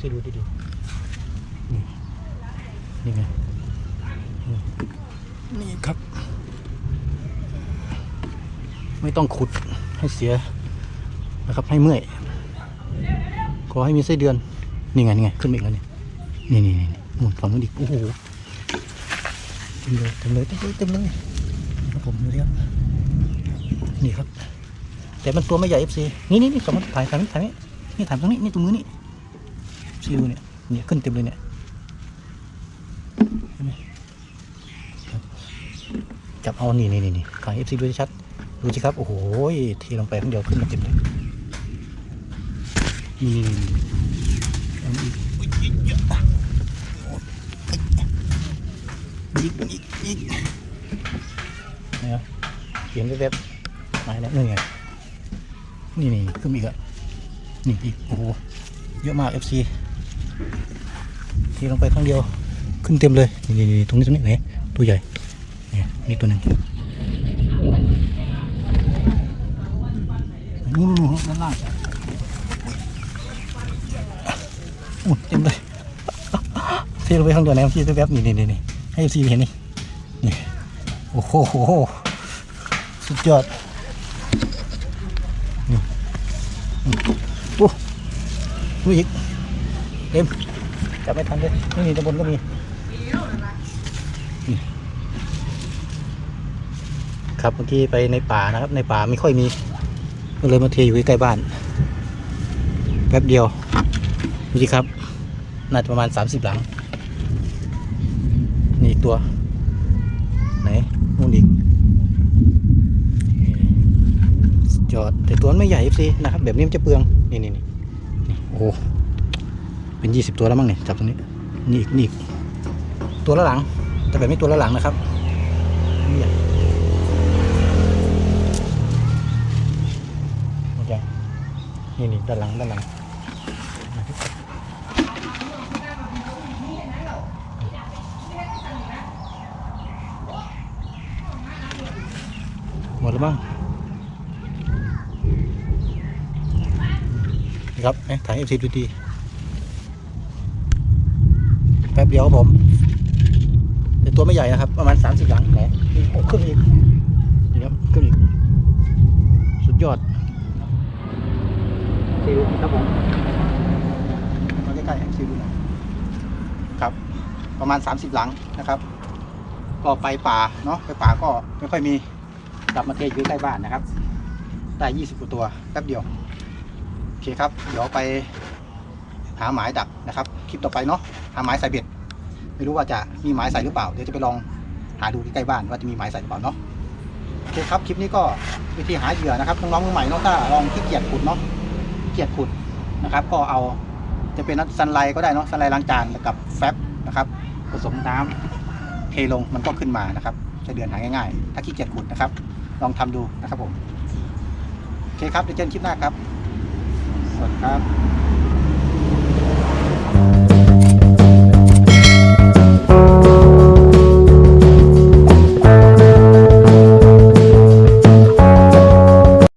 ซีดูดีๆนี่นี่ไงนี่นี่ครับ ไม่ต้องขุดให้เสียนะครับให้เมื่อย ขอให้มีไส้เดือน นี่ไงนี่ไงขึ้นมาอีกแล้วเนี่ยนี่นี่นี่หมุนฝั่งนู้นอีกโอ้โหเต็มเลยเต็มเลยเต็มเลยเต็มเลยครับผมดูสิครับนี่ครับ แต่มันตัวไม่ใหญ่เอฟซีนี่นี่นี่สมมติถ่ายถ่ายถ่ายนี่นี่ถ่ายตรงนี้นี่ตรงมือนี่ ซีดูเนี่ย เนี่ยขึ้นเต็มเลยเนี่ยจับเอานี่นี่นี่นี่ถ่ายเอฟซีดูชัดดูสิครับ โอ้โหเทลงไปครั้งเดียวขึ้นมาเต็มเลยนี่นี่นี่เอาอีกอุ๊ยอีกเยอะอีกอีกอีกนะครับเขียนแวบๆมาแล้วนี่ไงนี่นี่ขึ้นอีกอะนี่อีกโอ้โหเยอะมาก FC ทีลงไปครั้งเดียวขึ้นเต็มเลยนี่นี่ตรงนี้ตรงนี้ไหนตัวใหญ่นี่นี่ตัวหนึ่งนู่นนู่นนู่นด้านล่างโอ้ยเต็มเลยทีลงไปข้างเดียวไหนที่แวบๆนี่นี่นี่ให้ FC เห็นนี่นี่โอ้โหสุดยอดโอ้ดูอีก เต็มจับไม่ทันเลยนี่นี่ตะบนก็มีครับเมื่อกี้ไปในป่านะครับ ในป่าไม่ค่อยมีก็เลยมาเทอยู่ใกล้บ้าน แป๊บเดียวดูสิครับ น่าจะประมาณ 30 หลัง นี่ตัว ไหนนู่นอีกนี่สุดยอดแต่ตัวไม่ใหญ่ FC นะครับ แบบนี้มันจะเปลือง นี่นี่นี่โอ้ เป็น 20 ตัวแล้วมั้งเนี่ยจับตรงนี้นี่อีกนี่อีกตัวละหลัง แต่แบบนี้ตัวละหลังนะครับนี่ใหญ่โอเคนี่นี่ด้านหลังด้านหลังหมดแล้วมั้งนะครับเอ๊ะถ่ายเอฟซีดูดี แป๊บเดียวครับผมแต่ตัวไม่ใหญ่นะครับ ประมาณ 30 หลังแหนนี่โอ้ขึ้นอีกนี่ครับขึ้นอีก สุดยอดซีดูครับผมมาใกล้ๆให้ซีดูหน่อยครับ ประมาณ 30 หลังนะครับ ก็ไปป่าเนาะไปป่าก็ไม่ค่อยมีกลับมาเทอยู่ใกล้บ้านนะครับ ได้ 20กว่าตัวแป๊บเดียว โอเคครับ เดี๋ยวไป หาหมายดักนะครับคลิปต่อไปเนาะหาหมายใส่เบ็ด ไม่รู้ว่าจะมีหมายใส่หรือเปล่าเดี๋ยวจะไปลองหาดูใกล้ๆบ้านว่าจะมีหมายใส่หรือเปล่าเนาะโอเคครับคลิปนี้ก็วิธีหาเหยื่อนะครับน้องๆมือใหม่เนาะถ้าลองขี้เกียจขุดเนาะขี้เกียจขุดนะครับ ก็เอาจะเป็นซันไลก็ได้เนาะซันไลล้างจานกับแฟบนะครับ ผสมน้ำเทลงมันก็ขึ้นมานะครับจะเดือนหาง่ายๆ ถ้าขี้เกียจขุดนะครับ ลองทำดูนะครับผม โอเคครับเดี๋ยวเจอกันคลิปหน้าครับ สวัสดีครับ